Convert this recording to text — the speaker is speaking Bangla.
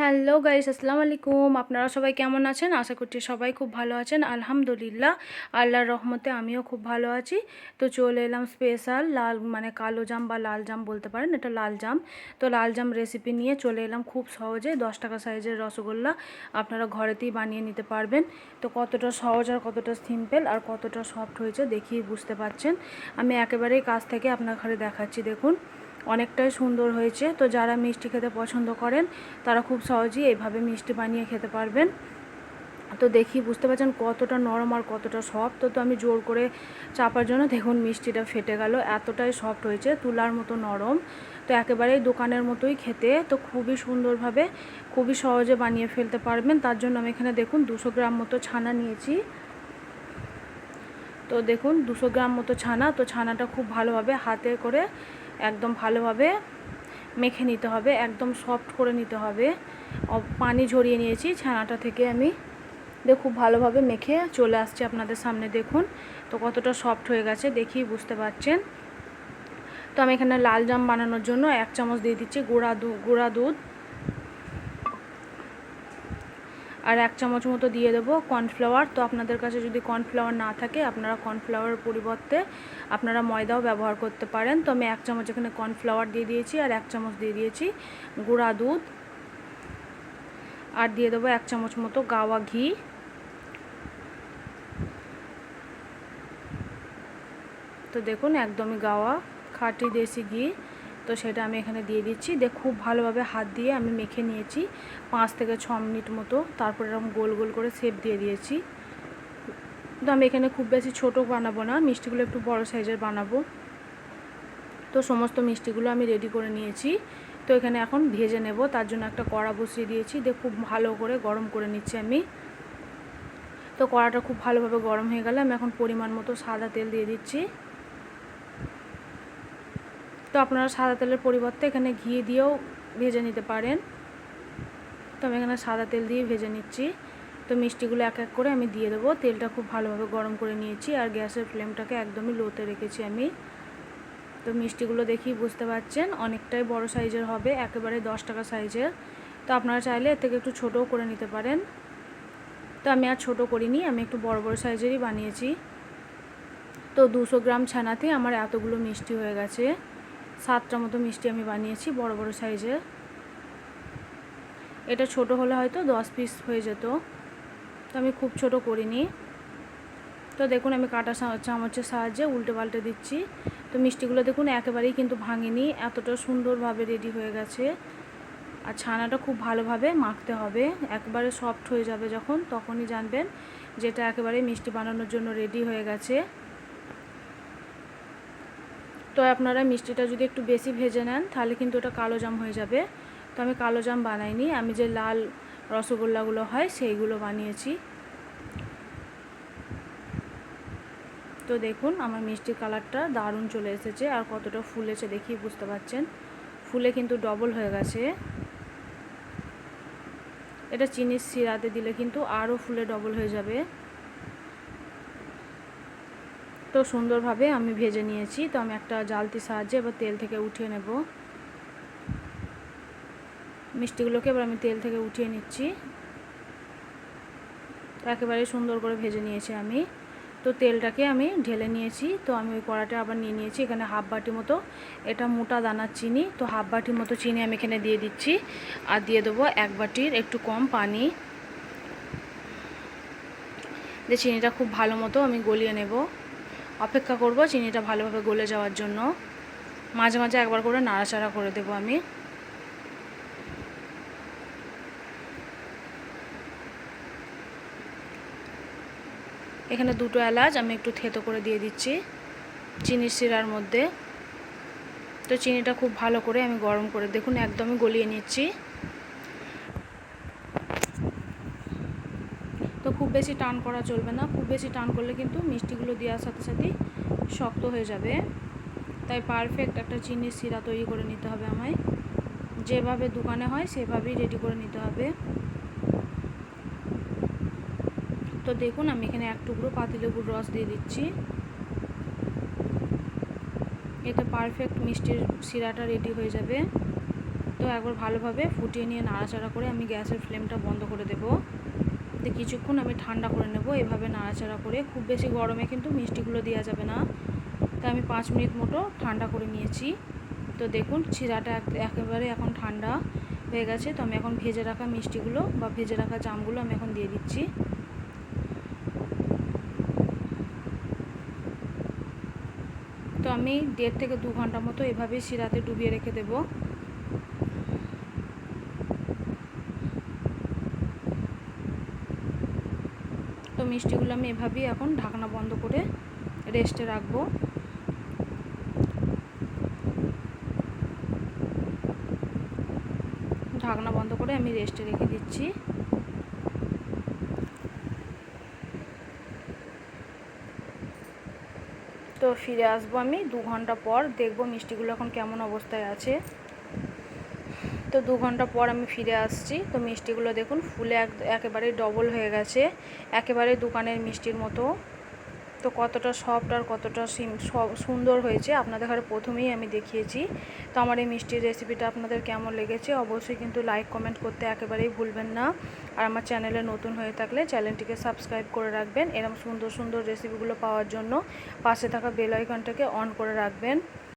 হ্যালো গাইস, আসসালামু আলাইকুম। আপনারা সবাই কেমন আছেন? আশা করছি সবাই খুব ভালো আছেন। আলহামদুলিল্লাহ, আল্লাহর রহমতে আমিও খুব ভালো আছি। তো চলে এলাম স্পেশাল লাল মানে কালো জাম বা লাল জাম বলতে পারেন, এটা লাল জাম। তো লাল জাম রেসিপি নিয়ে চলে এলাম খুব সহজে, দশ টাকা সাইজের রসগোল্লা আপনারা ঘরেতেই বানিয়ে নিতে পারবেন। তো কতটা সহজ আর কতটা সিম্পল আর কতটা সফট হয়েছে দেখিয়ে বুঝতে পারছেন। আমি একেবারেই কাছ থেকে আপনার ঘরে দেখাচ্ছি, দেখুন। অনেকটাই সুন্দর হয়েছে। তো যারা মিষ্টি খেতে পছন্দ করেন, তারা খুব সহজেই এইভাবে মিষ্টি বানিয়ে খেতে পারবেন। তো দেখি, বুঝতে পারছেন কতটা নরম আর কতটা সফট। তো তো আমি জোর করে চাপার জন্য দেখুন মিষ্টিটা ফেটে গেল, এতটাই সফট হয়েছে, তুলার মতো নরম। তো একেবারেই দোকানের মতোই খেতে। তো খুবই সুন্দরভাবে, খুবই সহজে বানিয়ে ফেলতে পারবেন। তার জন্য আমি এখানে দেখুন দুশো গ্রাম মতো ছানা নিয়েছি। তো দেখুন দুশো গ্রাম মতো ছানা। তো ছানাটা খুব ভালোভাবে হাতে করে একদম ভালোভাবে মেখে নিতে হবে, একদম সফট করে নিতে হবে। পানি ঝরিয়ে নিয়েছি, ছানাটা থেকে আমি খুব ভালোভাবে মেখে চলে আসছে আপনাদের সামনে, দেখুন তো কতটা সফট হয়ে গেছে দেখি বুঝতে পারছেন। তো আমি এখানে লাল জাম বানানোর জন্য এক চামচ দিয়ে দিচ্ছি গুঁড়া দুধ গুঁড়া দুধ। আর এক চামচ মতো দিয়ে দেবো কর্নফ্লাওয়ার তো আপনাদের কাছে যদি কর্নফ্লাওয়ার না থাকে, আপনারা কর্নফ্লাওয়ারের পরিবর্তে আপনারা ময়দাও ব্যবহার করতে পারেন। তো আমি এক চামচ এখানে কর্নফ্লাওয়ার দিয়ে দিয়েছি আর এক চামচ দিয়ে দিয়েছি গুঁড়া দুধ। আর দিয়ে দেবো এক চামচ মতো গাওয়া ঘি। তো দেখুন, একদমই গাওয়া, খাঁটি দেশি ঘি। তো সেটা আমি এখানে দিয়ে দিচ্ছি। দিয়ে খুব ভালোভাবে হাত দিয়ে আমি মেখে নিয়েছি পাঁচ থেকে ছ মিনিট মতো। তারপর এরকম গোল গোল করে সেপ দিয়ে দিয়েছি। তো আমি এখানে খুব বেশি ছোট বানাবো না, মিষ্টিগুলো একটু বড় সাইজের বানাবো। তো সমস্ত মিষ্টিগুলো আমি রেডি করে নিয়েছি। তো এখানে এখন ভেজে নেব, তার জন্য একটা কড়া বসিয়ে দিয়েছি। দিয়ে খুব ভালো করে গরম করে নিচ্ছি আমি। তো কড়াটা খুব ভালোভাবে গরম হয়ে গেলে আমি এখন পরিমাণ মতো সাদা তেল দিয়ে দিচ্ছি। তো আপনারা সাদা তেলের পরিবর্তে এখানে ঘি দিয়েও ভেজে নিতে পারেন। তো আমি এখানে সাদা তেল দিয়ে ভেজে নিচ্ছি। তো মিষ্টিগুলো এক এক করে আমি দিয়ে দেবো। তেলটা খুব ভালোভাবে গরম করে নিয়েছি আর গ্যাসের ফ্লেমটাকে একদমই লোতে রেখেছি আমি। তো মিষ্টিগুলো দেখি বুঝতে পারছেন, অনেকটাই বড় সাইজের হবে, একেবারে দশ টাকা সাইজের। তো আপনারা চাইলে এর থেকে একটু ছোটও করে নিতে পারেন। তো আমি আর ছোট করিনি, আমি একটু বড় বড় সাইজেরই বানিয়েছি। তো দুশো গ্রাম ছানাতে আমার এতগুলো মিষ্টি হয়ে গেছে। সাতটা মতো মিষ্টি আমি বানিয়েছি, বড় বড় সাইজের। এটা ছোট হলে হয়তো দশ পিস হয়ে যেত। তো আমি খুব ছোট করিনি। তো দেখুন, আমি কাটা চামচের সাহায্যে উল্টে পাল্টে দিচ্ছি। তো মিষ্টিগুলো দেখুন, একেবারেই কিন্তু ভাঙেনি, এতটা সুন্দরভাবে রেডি হয়ে গেছে। আর ছানাটা খুব ভালোভাবে মাখতে হবে। একবারে সফট হয়ে যাবে যখন, তখনই জানবেন যেটা একেবারে মিষ্টি বানানোর জন্য রেডি হয়ে গেছে। তো আপনারা মিষ্টিটা যদি একটু বেশি ভেজে নেন, তাহলে কিন্তু ওটা কালো জাম হয়ে যাবে। তো আমি কালো জাম বানাইনি, আমি যে লাল রসগোল্লাগুলো হয়, সেইগুলো বানিয়েছি। তো দেখুন, আমার মিষ্টির কালারটা দারুণ চলে এসেছে, আর কতটা ফুলেছে দেখি বুঝতে পারছেন। ফুলে কিন্তু ডবল হয়ে গেছে। এটা চিনির সিরাতে দিলে কিন্তু আরও ফুলে ডবল হয়ে যাবে। তো সুন্দরভাবে আমি ভেজে নিয়েছি, তো আমি একটা জালতির সাহায্যে এবার তেল থেকে উঠিয়ে নেব। মিষ্টিগুলোকে এবার আমি তেল থেকে উঠিয়ে নিচ্ছি। একেবারে সুন্দর করে ভেজে নিয়েছি আমি। তো তেলটাকে আমি ঢেলে নিয়েছি, তো আমি ওই কড়াটা আবার নিয়ে নিয়েছি, এখানে হাফ বাটি মতো। এটা মোটা দানার চিনি, তো হাফ বাটির মতো চিনি আমি এখানে দিয়ে দিচ্ছি। আর দিয়ে দেবো এক বাটির একটু কম পানি। যে চিনিটা খুব ভালো মতো আমি গলিয়ে নেব। অপেক্ষা করব চিনিটা ভালোভাবে গলে যাওয়ার জন্য। মাঝে মাঝে একবার করে নাড়াচাড়া করে দেব আমি। এখানে দুটো এলাচ আমি একটু থেতো করে দিয়ে দিচ্ছি চিনির শিরার মধ্যে। তো চিনিটা খুব ভালো করে আমি গরম করে, দেখুন একদমই গলিয়ে নিচ্ছি তো খুব বেশি টান করা চলবে না, খুব বেশি টান করলে কিন্তু মিষ্টিগুলো দেওয়ার সাথে সাথেই শক্ত হয়ে যাবে। তাই পারফেক্ট একটা চিনির শিরা তৈরি করে নিতে হবে আমায়। যেভাবে দোকানে হয় সেভাবেই রেডি করে নিতে হবে। তো দেখুন, আমি এখানে এক টুকরো পাতিলেবুর রস দিয়ে দিচ্ছি। এতে পারফেক্ট মিষ্টির শিরাটা রেডি হয়ে যাবে। তো একবার ভালোভাবে ফুটিয়ে নিয়ে নাড়াচাড়া করে আমি গ্যাসের ফ্লেমটা বন্ধ করে দেব। তো কিছুক্ষণ আমি ঠান্ডা করে নেব, এভাবে নাড়াচাড়া করে। খুব বেশি গরমে কিন্তু মিষ্টিগুলো দেওয়া যাবে না। তো আমি পাঁচ মিনিট মতো ঠান্ডা করে নিয়েছি। তো দেখুন চিরাটা একেবারে এখন ঠান্ডা হয়ে গেছে। তো আমি এখন ভেজে রাখা মিষ্টিগুলো বা ভেজে রাখা জামগুলো আমি এখন দিয়ে দিচ্ছি। তো আমি দেড় থেকে দু ঘণ্টা মতো এভাবেই শিরাতে ডুবিয়ে রেখে দেব। মিষ্টিগুলো আমি এভাবেই এখন ঢাকনা বন্ধ করে রেস্টে রাখব। ঢাকনা বন্ধ করে আমি রেস্টে রেখে দিচ্ছি। তো ফিরে আসব আমি দু ঘণ্টা পর, দেখব মিষ্টিগুলো এখন কেমন অবস্থায় আছে। তো দু ঘণ্টা পর আমি ফিরে আসছি। তো মিষ্টিগুলো দেখুন, ফুলে এক, একেবারে ডবল হয়ে গেছে। একেবারে দোকানের মিষ্টির মতো। তো কতটা সফট আর কতটা সুন্দর হয়েছে। আপনাদের ঘরে প্রথমেই আমি দেখিয়েছি। তো আমার এই মিষ্টির রেসিপিটা আপনাদের কেমন লেগেছে অবশ্যই কিন্তু লাইক, কমেন্ট করতে একেবারেই ভুলবেন না। আর আমার চ্যানেলে নতুন হয়ে থাকলে চ্যানেলটিকে সাবস্ক্রাইব করে রাখবেন। এরকম সুন্দর সুন্দর রেসিপিগুলো পাওয়ার জন্য পাশে থাকা বেল আইকনটাকে অন করে রাখবেন।